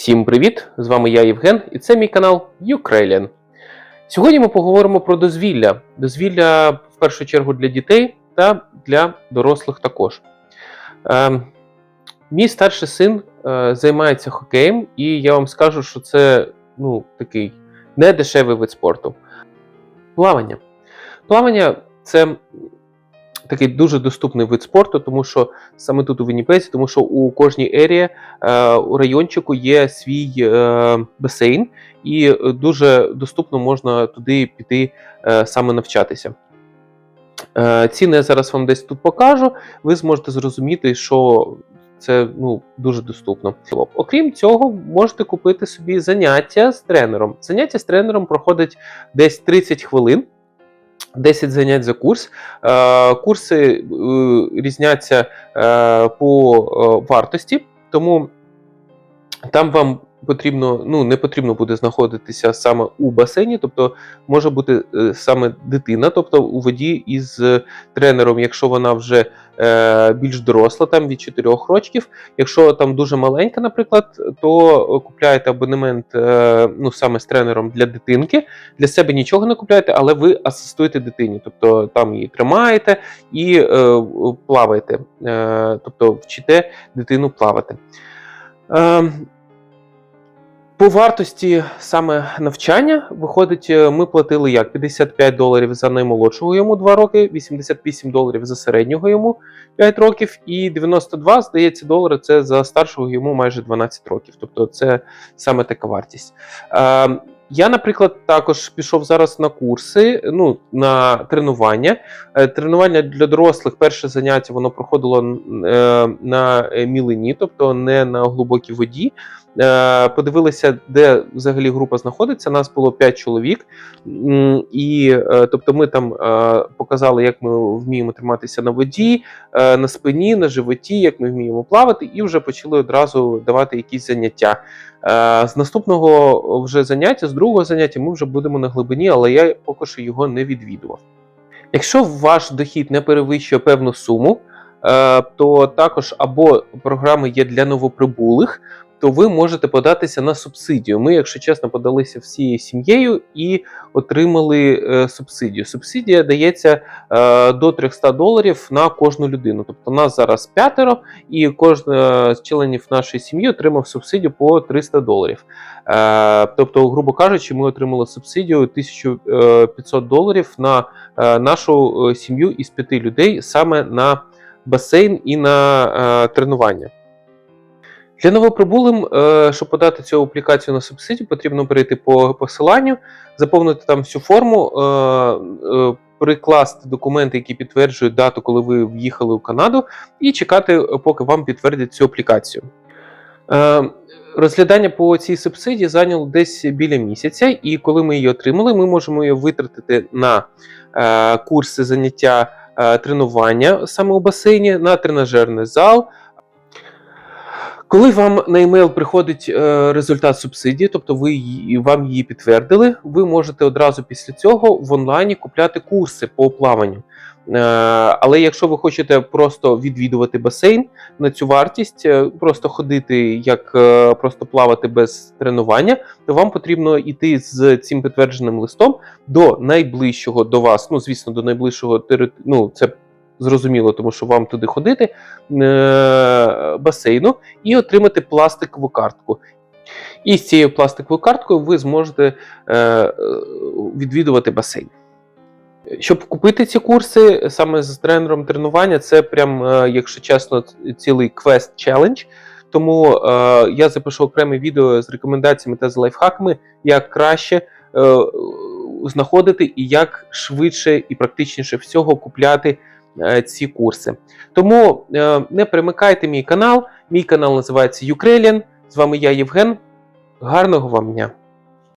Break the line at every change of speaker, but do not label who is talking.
Всім привіт! З вами я Євген, і це мій канал Ukrainian. Сьогодні ми поговоримо про дозвілля. Дозвілля в першу чергу для дітей та для дорослих також. Е, мій старший син е, займається хокеєм, і я вам скажу, що це ну, такий недешевий вид спорту. Плавання. Плавання це такий дуже доступний вид спорту, тому що саме тут у Вінніпезі, тому що у кожній ерії е, у райончику є свій е, басейн, і дуже доступно можна туди піти е, саме навчатися. Ціни я зараз вам десь тут покажу. Ви зможете зрозуміти, що це ну, дуже доступно. Окрім цього, можете купити собі заняття з тренером. Заняття з тренером проходить десь 30 хвилин. 10 занять за курс. Е, Курси е, різняться е, по вартості, тому там вам потрібно, ну не потрібно буде знаходитися саме у басейні, тобто може бути саме дитина, тобто у воді із тренером, якщо вона вже більш доросла, там від 4 років. Якщо там дуже маленька, наприклад, то купляєте абонемент е, ну саме з тренером для дитинки. Для себе нічого не купляєте, але ви асистуєте дитині, тобто там її тримаєте і е, плаваєте, е, тобто вчите дитину плавати. По вартості саме навчання виходить, е, ми платили як 55 доларів за наймолодшого йому 2 роки, 88 доларів за середнього йому 5 років, і 92, здається, долари це за старшого йому майже 12 років. Тобто це саме така вартість. Е, я, наприклад, також пішов зараз на курси, ну на тренування. Е, Тренування для дорослих, перше заняття воно проходило е, на мілині, тобто не на глибокій воді. Е, Подивилися, де взагалі група знаходиться. Нас було 5 чоловік, і е, тобто ми там е, показали, як ми вміємо триматися на воді, е, на спині, на животі, як ми вміємо плавати, і вже почали одразу давати якісь заняття. Е, З наступного вже заняття, з другого заняття, ми вже будемо на глибині, але я поки що його не відвідував. Якщо ваш дохід не перевищує певну суму, е, то також або програми є для новоприбулих, то ви можете податися на субсидію. Ми, якщо чесно, подалися всією сім'єю і отримали е, субсидію. Субсидія дається е, до 300 доларів на кожну людину. Тобто нас зараз п'ятеро, і кожен е, з членів нашої сім'ї отримав субсидію по 300 доларів. Тобто, грубо кажучи, ми отримали субсидію 1500 доларів на нашу сім'ю із п'яти людей саме на басейн і на тренування. Для новоприбулим, е, щоб подати цю аплікацію на субсидію, потрібно перейти по посиланню, заповнити там всю форму, е, е, прикласти документи, які підтверджують дату, коли ви в'їхали у Канаду, і чекати, поки вам підтвердять цю аплікацію. Розглядання по цій субсидії зайняло десь біля місяця, і коли ми її отримали, ми можемо її витратити на курси заняття тренування саме у басейні, на тренажерний зал. Коли вам на емейл приходить е, результат субсидії, тобто ви її, вам її підтвердили, ви можете одразу після цього в онлайні купляти курси по плаванню. Е, але якщо ви хочете просто відвідувати басейн на цю вартість, е, просто ходити як просто плавати без тренування, то вам потрібно йти з цим підтвердженим листом до найближчого до вас. Ну, звісно, до найближчого ну, це зрозуміло, тому що вам туди ходити е, басейну і отримати пластикову картку. І з цією пластиковою карткою ви зможете е, відвідувати басейн. Щоб купити ці курси саме з тренером тренування, це прям, е, якщо чесно, цілий квест челендж. Тому е, я запишу окреме відео з рекомендаціями та з лайфхаками, як краще е, знаходити і як швидше і практичніше всього купляти ці курси. Тому е, не примикайте мій канал. Мій канал називається Ukrainian. З вами я, Євген. Гарного вам дня!